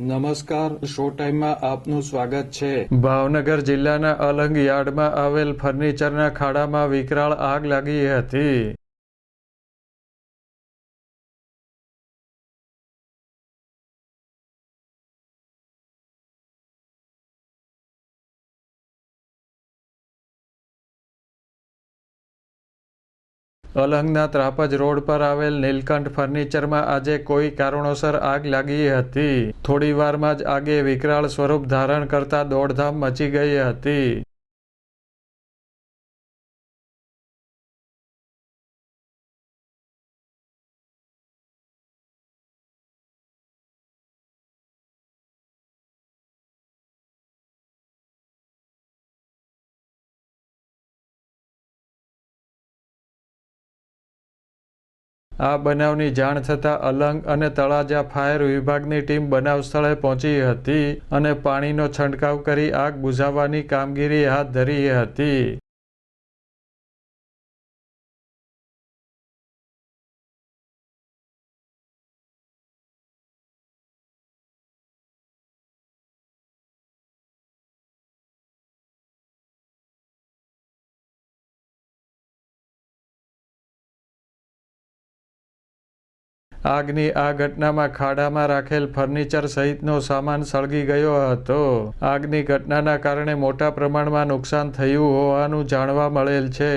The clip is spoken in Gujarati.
નમસ્કાર શો ટાઈમમાં આપનું સ્વાગત છે. ભાવનગર જિલ્લાના અલંગ યાર્ડમાં આવેલ ફર્નિચરના ખાડામાં વિકરાળ આગ લાગી હતી. અલંગના ત્રાપજ રોડ પર આવેલ નીલકંઠ ફર્નિચરમાં આજે કોઈ કારણોસર આગ લાગી હતી. થોડી વારમાં જ આગે વિકરાળ સ્વરૂપ ધારણ કરતા દોડધામ મચી ગઈ હતી. આ બનાવની જાણ થતાં અલંગ અને તળાજા ફાયર વિભાગની ટીમ બનાવ સ્થળે પહોંચી હતી અને પાણીનો છંટકાવ કરી આગ બુઝાવવાની કામગીરી હાથ ધરી હતી. આગની આ ઘટનામાં ખાડામાં રાખેલ ફર્નિચર સહિતનો સામાન સળગી ગયો હતો. આગની ઘટનાના કારણે મોટા પ્રમાણમાં નુકસાન થયું હોવાનું જાણવા મળેલ છે.